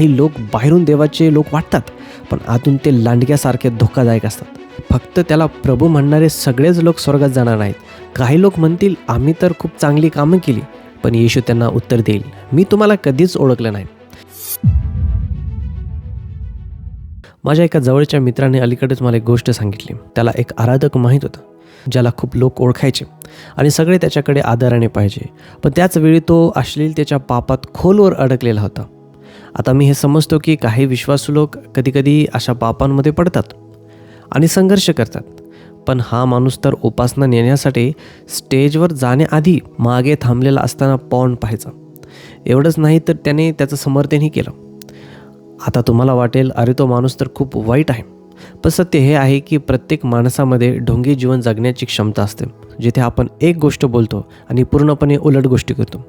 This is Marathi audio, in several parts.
काही लोक बाहेरून देवाचे लोक वाटतात पण आतून ते लांडग्यासारखे धोकादायक असतात. फक्त त्याला प्रभू म्हणणारे सगळेच लोक स्वर्गात जाणार नाहीत. काही लोक म्हणतील आम्ही तर खूप चांगली कामं केली पण येशू त्यांना उत्तर देईल. मी तुम्हाला कधीच ओळखलं नाही. माझ्या एका जवळच्या मित्राने अलीकडेच मला एक गोष्ट सांगितली. त्याला एक आराधक माहीत होता ज्याला खूप लोक ओळखायचे आणि सगळे त्याच्याकडे आदराने पाहिजे. पण त्याच वेळी तो अश्लीलतेच्या पापात खोलवर अडकलेला होता. आता मी हे समजतो की काही विश्वासू लोक कधीकधी अशा पापांमध्ये पडतात आणि संघर्ष करतात. पण हा माणूस तर उपासना नेण्यासाठी स्टेजवर जाण्याआधी मागे थांबलेला असताना पॉन पाहायचा. एवढंच नाही तर त्याने त्याचं समर्थनही केलं. आता तुम्हाला वाटेल अरे तो माणूस तर खूप वाईट आहे. पण सत्य हे आहे की प्रत्येक माणसामध्ये ढोंगी जीवन जगण्याची क्षमता असते जिथे आपण एक गोष्ट बोलतो आणि पूर्णपणे उलट गोष्टी करतो.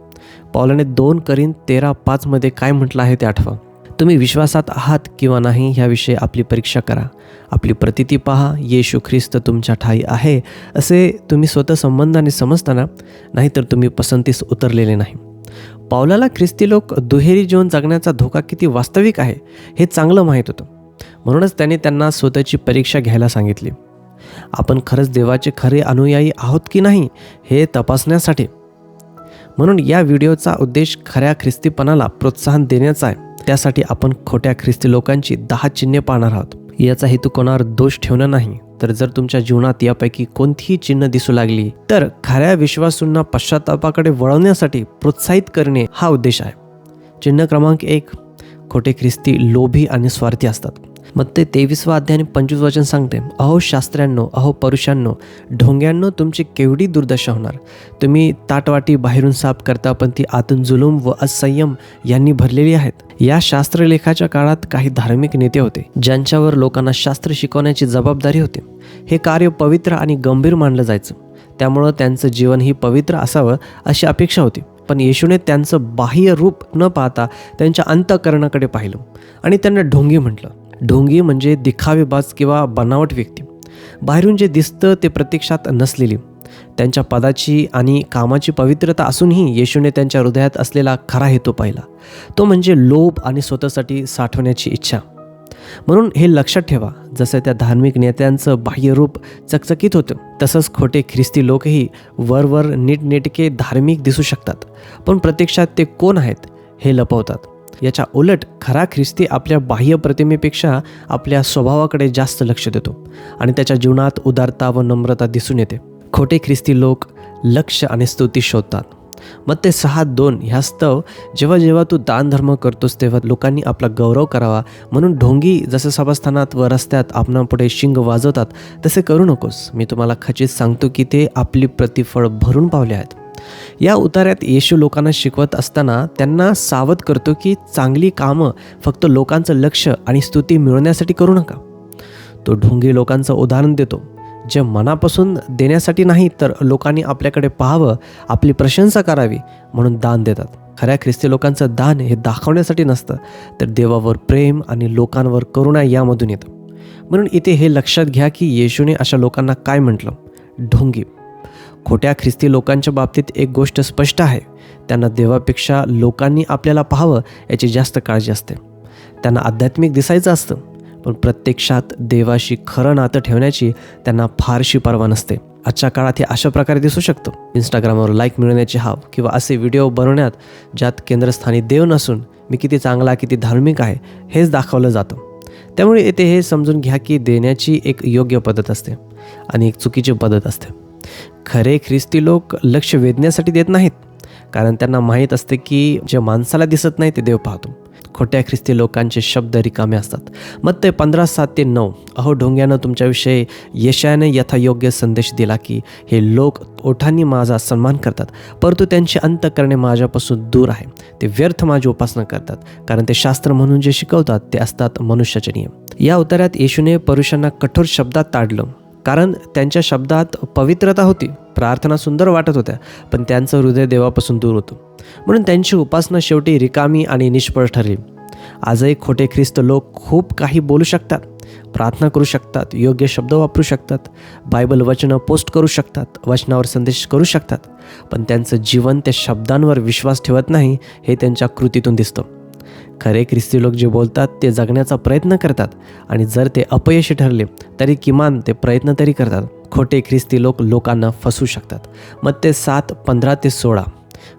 पावलाने दोन करीन तेरा पाचमध्ये काय म्हटलं आहे ते आठवा. तुम्ही विश्वासात आहात किंवा नाही ह्याविषयी आपली परीक्षा करा. आपली प्रतिती पहा येशू ख्रिस्त तुमच्या ठाई आहे असे तुम्ही स्वतः संबंधाने समजताना नाहीतर तुम्ही पसंतीस उतरलेले नाही. पावलाला ख्रिस्ती लोक दुहेरी जीवन जगण्याचा धोका किती वास्तविक आहे हे चांगलं माहीत होतं. म्हणूनच त्याने त्यांना स्वतःची परीक्षा घ्यायला सांगितली. आपण खरंच देवाचे खरे अनुयायी आहोत की नाही हे तपासण्यासाठी. म्हणून या व्हिडिओचा उद्देश खऱ्या ख्रिस्तीपणाला प्रोत्साहन देण्याचा आहे. त्यासाठी आपण खोट्या ख्रिस्ती लोकांची दहा चिन्हे पाहणार आहोत. याचा हेतू कोणावर दोष ठेवणं नाही. तर जर तुमच्या जीवनात यापैकी कोणतीही चिन्ह दिसू लागली तर खऱ्या विश्वासूंना पश्चातापाकडे वळवण्यासाठी प्रोत्साहित करणे हा उद्देश आहे. चिन्ह क्रमांक एक खोटे ख्रिस्ती लोभी आणि स्वार्थी असतात. मग ते तेवीसवा अध्याय आणि पंचवीस वचन सांगते अहो शास्त्र्यांनो अहो परुषांनो ढोंग्यांनो तुमची केवढी दुर्दशा होणार. तुम्ही ताटवाटी बाहेरून साफ करता पण ती आतून जुलूम व असंयम यांनी भरलेली आहेत. या शास्त्रलेखाच्या काळात काही धार्मिक नेते होते ज्यांच्यावर लोकांना शास्त्र शिकवण्याची जबाबदारी होती. हे कार्य पवित्र आणि गंभीर मानलं जायचं. त्यामुळं त्यांचं जीवनही पवित्र असावं अशी अपेक्षा होती. पण येशूने त्यांचं बाह्य रूप न पाहता त्यांच्या अंतकरणाकडे पाहिलं आणि त्यांना ढोंगी म्हटलं. ढोंगी म्हणजे दिखावेबाज किंवा बनावट व्यक्ती. बाहेरून जे दिसतं ते प्रत्यक्षात नसलेली. त्यांच्या पदाची आणि कामाची पवित्रता असूनही येशूने त्यांच्या हृदयात असलेला खरा हेतू पाहिला. तो म्हणजे लोभ आणि स्वतःसाठी साठवण्याची इच्छा. म्हणून हे लक्षात ठेवा जसं त्या धार्मिक नेत्यांचं बाह्यरूप चकचकीत होतं तसंच खोटे ख्रिस्ती लोकही वरवर नीटनेटके धार्मिक दिसू शकतात. पण प्रत्यक्षात ते कोण आहेत हे लपवतात. याच्या उलट खरा ख्रिस्ती आपल्या बाह्य प्रतिमेपेक्षा आपल्या स्वभावाकडे जास्त लक्ष देतो आणि त्याच्या जीवनात उदारता व नम्रता दिसून येते. खोटे ख्रिस्ती लोक लक्ष आणि स्तुती शोधतात. मग ते सहा दोन ह्या स्तव जेव्हा जेव्हा तू दानधर्म करतोस तेव्हा लोकांनी आपला गौरव करावा. म्हणून ढोंगी जसं सभास्थानात व रस्त्यात आपणापुढे शिंग वाजवतात तसे करू नकोस. मी तुम्हाला खचित सांगतो की ते आपली प्रतिफळ भरून पावले आहेत. या उतार्यात येशू लोकांना शिकवत असताना त्यांना सावध करतो की चांगली कामं फक्त लोकांचं लक्ष आणि स्तुती मिळवण्यासाठी करू नका. तो ढोंगी लोकांचं उदाहरण देतो. जे मनापासून देण्यासाठी नाही तर लोकांनी आपल्याकडे पाहावं आपली प्रशंसा करावी म्हणून दान देतात. खऱ्या ख्रिस्ती लोकांचं दान हे दाखवण्यासाठी नसतं तर देवावर प्रेम आणि लोकांवर करुणा यामधून येतं. म्हणून इथे हे लक्षात घ्या की येशूने अशा लोकांना काय म्हटलं? ढोंगी. खोट्या ख्रिस्ती लोकांच्या बाबतीत एक गोष्ट स्पष्ट आहे. त्यांना देवापेक्षा लोकांनी आपल्याला पाहावं याची जास्त काळजी असते. त्यांना आध्यात्मिक दिसायचं असतं पण प्रत्यक्षात देवाशी खरं नातं ठेवण्याची त्यांना फारशी पर्वा नसते. आजच्या काळात हे अशा प्रकारे दिसू शकतं. इंस्टाग्रामवर लाईक मिळवण्याची हाव किंवा असे व्हिडिओ बनवण्यात ज्यात केंद्रस्थानी देव नसून मी किती चांगला किती धार्मिक आहे हेच दाखवलं जातं. त्यामुळे येथे हे समजून घ्या की देण्याची एक योग्य पद्धत असते आणि एक चुकीची पद्धत असते. खरे ख्रिस्ती लोक लक्ष वेधण्यासाठी देत नाहीत. कारण त्यांना माहीत असते की जे माणसाला दिसत नाही ते देव पाहतो. खोट्या ख्रिस्ती लोकांचे शब्द रिकामे असतात. मग ते पंधरा सात ते नऊ. अहो ढोंग्यानं तुमच्याविषयी यशाने यथायोग्य संदेश दिला की हे लोक ओठांनी माझा सन्मान करतात. परंतु त्यांचे अंत करणे माझ्यापासून दूर आहे. ते व्यर्थ माझी उपासना करतात. कारण ते शास्त्र म्हणून जे शिकवतात ते असतात मनुष्याचे नियम. या उतार्यात येशूने परुषांना कठोर शब्दात ताडलं. कारण त्यांच्या शब्दात पवित्रता होती प्रार्थना सुंदर वाटत होत्या पण त्यांचं हृदय देवापासून दूर होतं. म्हणून त्यांची उपासना शेवटी रिकामी आणि निष्फळ ठरली. आजही खोटे ख्रिस्त लोक खूप काही बोलू शकतात प्रार्थना करू शकतात योग्य शब्द वापरू शकतात बायबल वचनं पोस्ट करू शकतात वचनावर संदेश करू शकतात पण त्यांचं जीवन त्या शब्दांवर विश्वास ठेवत नाही हे त्यांच्या कृतीतून दिसतं. खरे ख्रिस्ती लोक जे बोलतात ते जगण्याचा प्रयत्न करतात. आणि जर ते अपयशी ठरले तरी किमान ते प्रयत्न तरी करतात. खोटे ख्रिस्ती लोक लोकांना फसू शकतात. मग ते सात पंधरा ते सोळा.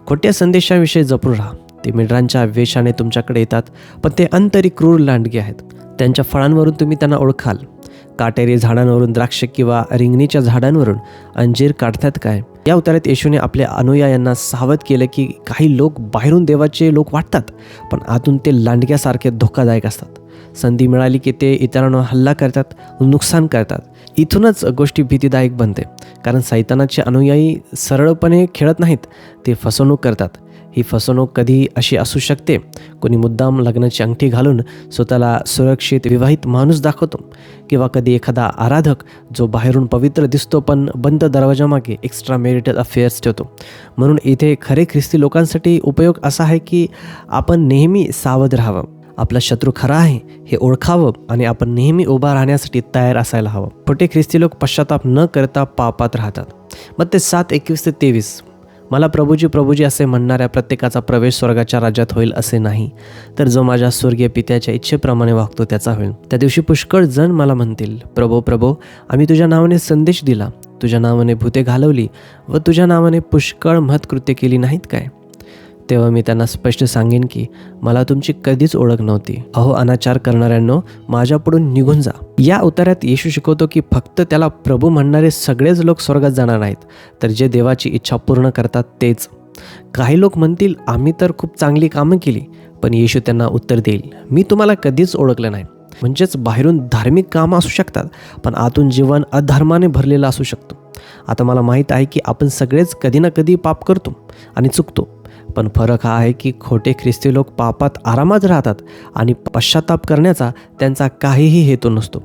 खोट्या संदेशाविषयी जपून राहा. ते मित्रांच्या वेशाने तुमच्याकडे येतात पण ते अंतरी क्रूर लांडगे आहेत. त्यांच्या फळांवरून तुम्ही त्यांना ओळखाल. काटेरी झाडांवरून द्राक्ष किंवा रिंगणीच्या झाडांवरून अंजीर काढतात काय? या उत्तरात येशूने आपल्या अनुयायांना सावध केलं की काही लोक बाहेरून देवाचे लोक वाटतात पण आतून ते लांडग्यासारखे धोकादायक असतात. संधी मिळाली की ते इतरांवर हल्ला करतात नुकसान करतात. इथूनच गोष्टी भीतीदायक बनते. कारण सैतानाचे अनुयायी सरळपणे खेळत नाहीत ते फसवणूक करतात. ही फसवणूक कधी अशी असू शकते? कोणी मुद्दाम लग्नाची अंगठी घालून स्वतःला सुरक्षित विवाहित माणूस दाखवतो? किंवा कधी एखादा आराधक जो बाहेरून पवित्र दिसतो पण बंद दरवाजामागे एक्स्ट्रा मेरिटल अफेअर्स ठेवतो? म्हणून इथे खरे ख्रिस्ती लोकांसाठी उपयोग असा आहे की आपण नेहमी सावध राहावं. आपला शत्रू खरा आहे हे ओळखावं आणि आपण नेहमी उभा राहण्यासाठी तयार असायला हवं. खोटे ख्रिस्ती लोक पश्चाताप न करता पापात राहतात. मग ते सात एकवीस ते तेवीस. मला प्रभूजी प्रभूजी असे म्हणणाऱ्या प्रत्येकाचा प्रवेश स्वर्गाच्या राज्यात होईल असे नाही. तर जो माझ्या स्वर्गीय पित्याच्या इच्छेप्रमाणे वागतो त्याचा होईल. त्या दिवशी पुष्कळ जण मला म्हणतील प्रभो प्रभो आम्ही तुझ्या नावाने संदेश दिला. तुझ्या नावाने भूते घालवली व तुझ्या नावाने पुष्कळ महत्कृत्य केली नाहीत काय? तेव्हा मी त्यांना स्पष्ट सांगेन की मला तुमची कधीच ओळख नव्हती. अहो अनाचार करणाऱ्यांनो माझ्यापुढून निघून जा. या उतार्यात येशू शिकवतो की फक्त त्याला प्रभू म्हणणारे सगळेच लोक स्वर्गात जाणार नाहीत तर जे देवाची इच्छा पूर्ण करतात तेच. काही लोक म्हणतील आम्ही तर खूप चांगली कामं केली पण येशू त्यांना उत्तर देईल. मी तुम्हाला कधीच ओळखलं नाही. म्हणजेच बाहेरून धार्मिक कामं असू शकतात पण आतून जीवन अधर्माने भरलेलं असू शकतो. आता मला माहीत आहे की आपण सगळेच कधी ना कधी पाप करतो आणि चुकतो. पण फरक हा आहे की खोटे ख्रिस्ती लोक पापात आरामात राहतात आणि पश्चाताप करण्याचा त्यांचा काहीही हेतू नसतो.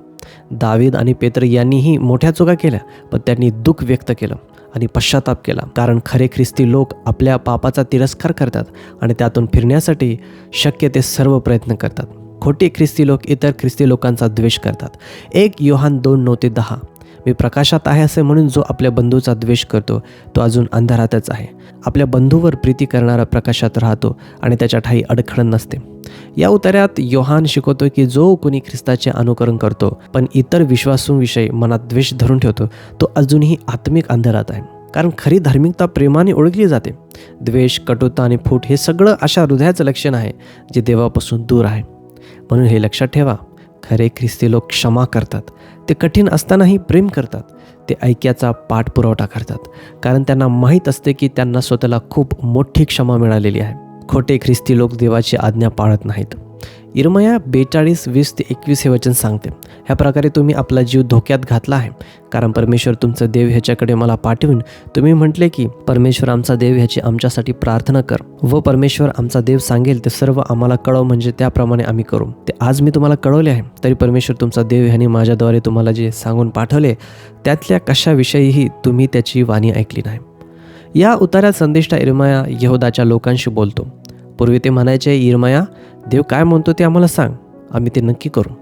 दावीद आणि पेत्र यांनीही मोठ्या चुका केल्या पण त्यांनी दुःख व्यक्त केलं आणि पश्चाताप केला. कारण खरे ख्रिस्ती लोक आपल्या पापाचा तिरस्कार करतात आणि त्यातून फिरण्यासाठी शक्य ते सर्व प्रयत्न करतात. खोटे ख्रिस्ती लोक इतर ख्रिस्ती लोकांचा द्वेष करतात. एक योहान दोन नऊ ते दहा. मी प्रकाशात आहे असे म्हणून जो आपल्या बंधूचा द्वेष करतो तो अजून अंधारातच आहे. आपल्या बंधूवर प्रीती करणारा प्रकाशात राहतो आणि त्याच्या ठाई अडखळण नसते. या उतार्यात योहान शिकवतो की जो कोणी ख्रिस्ताचे अनुकरण करतो पण इतर विश्वासूंविषयी मनात द्वेष धरून ठेवतो तो अजूनही आत्मिक अंधारात आहे. कारण खरी धार्मिकता प्रेमाने ओळखली जाते. द्वेष कटुता आणि फूट हे सगळं अशा हृदयाचं लक्षण आहे जे देवापासून दूर आहे. म्हणून हे लक्षात ठेवा. खरे ख्रिस्ती लोक क्षमा करतात. ते कठीण असतानाही प्रेम करतात. ते ऐक्याचा पाठपुरवठा करतात. कारण त्यांना माहीत असते की त्यांना स्वतःला खूप मोठी क्षमा मिळालेली आहे. खोटे ख्रिस्ती लोक देवाची आज्ञा पाळत नाहीत. इरमया बेचाळीस वीस ते एकवीस हे वचन सांगते. ह्या प्रकारे तुम्ही आपला जीव धोक्यात घातला आहे. कारण परमेश्वर तुमचं देव ह्याच्याकडे मला पाठवून. तुम्ही म्हटले की परमेश्वर आमचा देव ह्याची आमच्यासाठी प्रार्थना कर. व परमेश्वर आमचा देव सांगेल ते सर्व आम्हाला कळव म्हणजे त्याप्रमाणे आम्ही करू. ते आज मी तुम्हाला कळवले आहे. तरी परमेश्वर तुमचा देव ह्याने माझ्याद्वारे तुम्हाला जे सांगून पाठवले त्यातल्या कशाविषयीही तुम्ही त्याची वाणी ऐकली नाही. या उतार्यात संदेष्टा इरमया यहोदाच्या लोकांशी बोलतो. पूर्वी ते म्हणायचे इरमया देव काय म्हणतो ते आम्हाला सांग. आम्ही ते नक्की करू.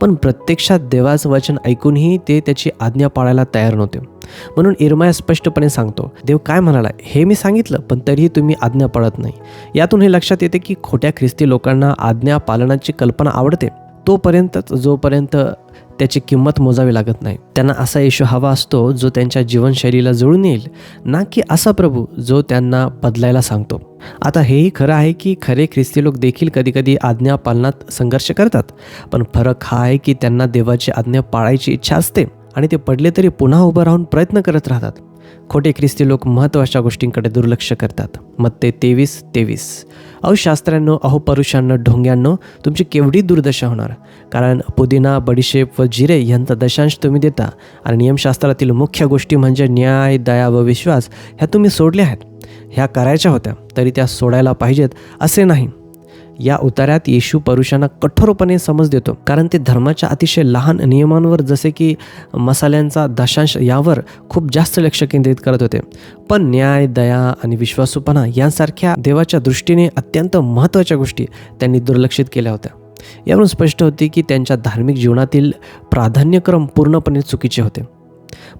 पण प्रत्यक्षात देवाचं वचन ऐकूनही ते त्याची आज्ञा पाळायला तयार नव्हते. म्हणून इरमाया स्पष्टपणे सांगतो देव काय म्हणाला हे मी सांगितलं पण तरीही तुम्ही आज्ञा पाळत नाही. यातून हे लक्षात येते की खोट्या ख्रिस्ती लोकांना आज्ञा पालनाची कल्पना आवडते. तोपर्यंतच जोपर्यंत त्याची किंमत मोजावी लागत नाही. त्यांना असा येशू हवा असतो जो त्यांच्या जीवनशैलीला जुळून येईल ना की असा प्रभू जो त्यांना बदलायला सांगतो. आता हेही खरं आहे की खरे ख्रिस्ती लोक देखील कधीकधी आज्ञा पालनात संघर्ष करतात. पण फरक हा आहे की त्यांना देवाची आज्ञा पाळायची इच्छा असते आणि ते पडले तरी पुन्हा उभं राहून प्रयत्न करत राहतात. खोटे ख्रिस्ती लोक महत्त्वाच्या गोष्टींकडे दुर्लक्ष करतात. मग ते तेवीस तेवीस. अहो शास्त्रांनो अहो परुषांनो ढोंग्यांनो तुमची केवढी दुर्दशा होणार? कारण पुदिना बडीशेप व जिरे यांचा दशांश तुम्ही देता आणि नियमशास्त्रातील मुख्य गोष्टी म्हणजे न्याय दया व विश्वास ह्या तुम्ही सोडल्या आहेत. ह्या करायच्या होत्या तरी त्या सोडायला पाहिजेत असे नाही. या उतार्यात येशू परुषांना कठोरपणे समज देतो. कारण ते धर्माच्या अतिशय लहान नियमांवर जसे की मसाल्यांचा दशांश यावर खूप जास्त लक्ष केंद्रित करत होते. पण न्याय दया आणि विश्वासूपणा यांसारख्या देवाच्या दृष्टीने अत्यंत महत्त्वाच्या गोष्टी त्यांनी दुर्लक्षित केल्या होत्या. यावरून स्पष्ट होते की त्यांच्या धार्मिक जीवनातील प्राधान्यक्रम पूर्णपणे चुकीचे होते.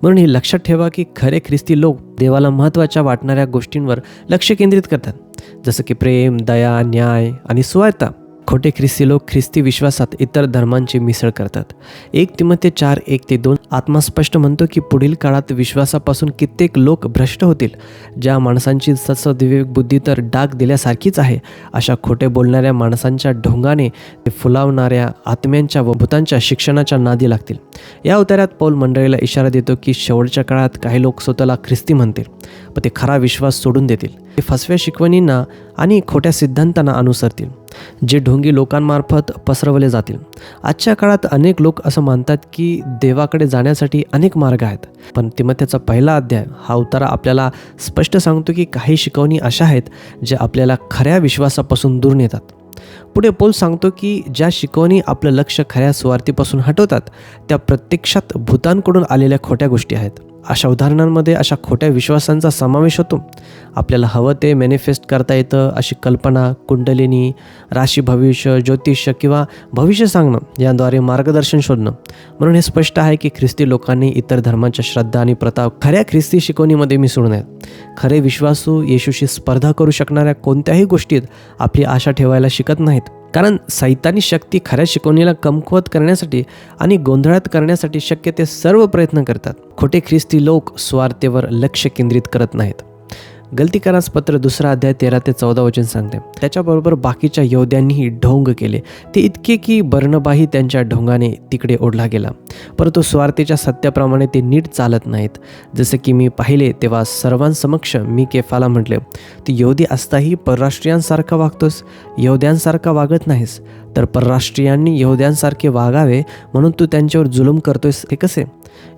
म्हणून हे लक्षात ठेवा की खरे ख्रिस्ती लोक देवाला महत्त्वाच्या वाटणाऱ्या गोष्टींवर लक्ष केंद्रित करतात. जसं की प्रेम दया न्याय आणि सुवार्ता खोटे ख्रिस्ती लोक ख्रिस्ती विश्वासात इतर धर्मांची मिसळ करतात. एक तिमते चार एक ते दोन. आत्मा स्पष्ट म्हणतो की पुढील काळात विश्वासापासून कित्येक लोक भ्रष्ट होतील. ज्या माणसांची सत्सविवेक बुद्धी तर डाग दिल्यासारखीच आहे अशा खोटे बोलणाऱ्या माणसांच्या ढोंगाने ते फुलावणाऱ्या आत्म्यांच्या व भूतांच्या शिक्षणाच्या नादी लागतील. या उतार्यात पौल मंडळीला इशारा देतो की शेवटच्या काळात काही लोक स्वतःला ख्रिस्ती म्हणतील. व ते खरा विश्वास सोडून देतील. ते फसव्या शिकवणींना आणि खोट्या सिद्धांतांना अनुसरतील जे ढोंगी लोकांमार्फत पसरवले जातील. आजच्या काळात अनेक लोक असं मानतात की देवाकडे जाण्यासाठी अनेक मार्ग आहेत. पण तिमत्याचा पहिला अध्याय हा उतारा आपल्याला स्पष्ट सांगतो की काही शिकवणी अशा आहेत ज्या आपल्याला खऱ्या विश्वासापासून दूर नेतात. पुढे पोल सांगतो की ज्या शिकवणी आपलं लक्ष खऱ्या स्वार्थीपासून हटवतात त्या प्रत्यक्षात भूतांकडून आलेल्या खोट्या गोष्टी आहेत. अशा उदाहरणांमध्ये अशा खोट्या विश्वासांचा समावेश होतो. आपल्याला हवं ते मॅनिफेस्ट करता येतं अशी कल्पना कुंडलिनी राशी भविष्य ज्योतिष्य किंवा भविष्य सांगणं याद्वारे मार्गदर्शन शोधणं. म्हणून हे स्पष्ट आहे की ख्रिस्ती लोकांनी इतर धर्मांच्या श्रद्धा आणि प्रथा खऱ्या ख्रिस्ती शिकवणीमध्ये मिसळू नयेत. खरे विश्वासू येशूशी स्पर्धा करू शकणाऱ्या कोणत्याही गोष्टीत आपली आशा ठेवायला शिकत नाहीत. कारण सैतानी शक्ती खऱ्या शिकवणीला कमकुवत करण्यासाठी आणि गोंधळात करण्यासाठी शक्य ते सर्व प्रयत्न करतात. खोटे ख्रिस्ती लोक स्वार्थेवर लक्ष केंद्रित करत नाहीत. गलतीकारास पत्र दुसरा अध्याय तेरा ते चौदा वचन सांगते. त्याच्याबरोबर बाकीच्या योद्ध्यांनीही ढोंग केले. ते इतके की बर्णबाही त्यांच्या ढोंगाने तिकडे ओढला गेला. परंतु स्वार्थीच्या सत्याप्रमाणे ते नीट चालत नाहीत. जसे की मी पाहिले तेव्हा सर्वांसमक्ष मी केफाला म्हटले तू यहुदी असताही परराष्ट्रीयांसारखा वागतोस? यहुद्यांसारखा वागत नाहीस? तर परराष्ट्रीयांनी यहुद्यांसारखे वागावे म्हणून तू त्यांच्यावर जुलूम करतोयस हे कसे?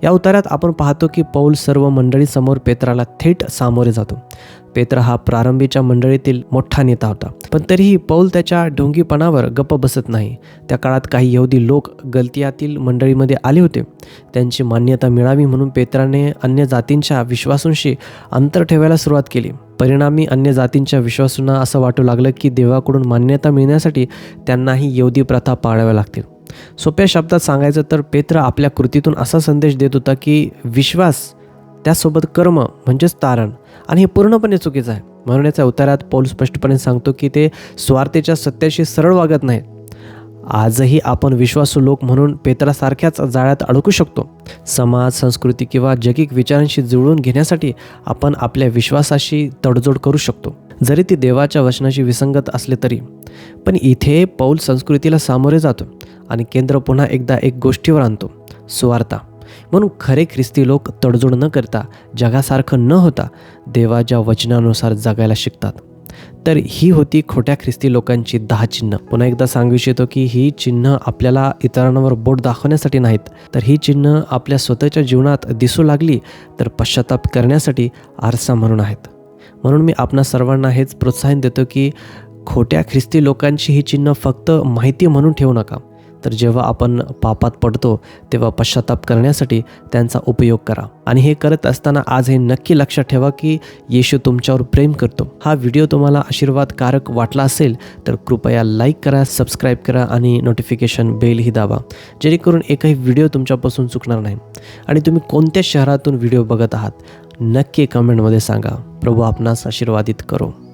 या उतारात आपण पाहतो की पौल सर्व मंडळीसमोर पेत्राला थेट सामोरे जातो. पेत्र हा प्रारंभीच्या मंडळीतील मोठा नेता होता. पण तरीही पौल त्याच्या ढोंगीपणावर गप्प बसत नाही. त्या काळात काही यहुदी लोक गलतियातील मंडळीमध्ये आले होते. त्यांची मान्यता मिळावी म्हणून पेत्राने अन्य जातींच्या विश्वासूंशी अंतर ठेवायला सुरुवात केली. परिणामी अन्य जातींच्या विश्वासूंना असं वाटू लागलं की देवाकडून मान्यता मिळण्यासाठी त्यांनाही यहुदी प्रथा पाळाव्या लागतील. सोप्या शब्दात सांगायचं तर पेत्र आपल्या कृतीतून असा संदेश देत होता की विश्वास त्यासोबत कर्म म्हणजेच तारण. आणि हे पूर्णपणे चुकीचं आहे. म्हणून याच्या उतारात पौल स्पष्टपणे सांगतो की ते स्वार्थेच्या सत्याशी सरळ वागत नाहीत. आजही आपण विश्वासू लोक म्हणून पेत्रासारख्याच जाळ्यात अडकू शकतो. समाज संस्कृती किंवा जगिक विचारांशी जुळवून घेण्यासाठी आपण आपल्या विश्वासाशी तडजोड करू शकतो. जरी ती देवाच्या वचनाशी विसंगत असले तरी. पण इथे पौल संस्कृतीला सामोरे जातो आणि केंद्र पुन्हा एकदा एक गोष्टीवर आणतो. सुवार्ता म्हणून खरे ख्रिस्ती लोक तडजोड न करता जगासारखं न होता देवाच्या वचनानुसार जगायला शिकतात. तर ही होती खोट्या ख्रिस्ती लोकांची दहा चिन्ह. पुन्हा एकदा सांगू इच्छितो की ही चिन्ह आपल्याला इतरांवर बोट दाखवण्यासाठी नाहीत. तर ही चिन्ह आपल्या स्वतःच्या जीवनात दिसू लागली तर पश्चाताप करण्यासाठी आरसा म्हणून आहेत. म्हणून मी आपणा सर्वांना हेच प्रोत्साहन देतो की खोट्या ख्रिस्ती लोकांची ही चिन्ह फक्त माहिती म्हणून ठेवू नका. तर जेव्हा आपण पापात पडतो तेव्हा पश्चाताप करण्यासाठी त्यांचा उपयोग करा. आणि हे करत असताना आज हे नक्की लक्षात ठेवा की येशू तुमच्यावर प्रेम करतो. हा व्हिडिओ तुम्हाला आशीर्वादकारक वाटला असेल तर कृपया लाईक करा सबस्क्राईब करा आणि नोटिफिकेशन बेलही दाबा जेणेकरून एकही व्हिडिओ तुमच्यापासून चुकणार नाही. आणि तुम्ही कोणत्या शहरातून व्हिडिओ बघत आहात नक्की कमेंटमध्ये सांगा. प्रभू आपणास आशीर्वादित करो.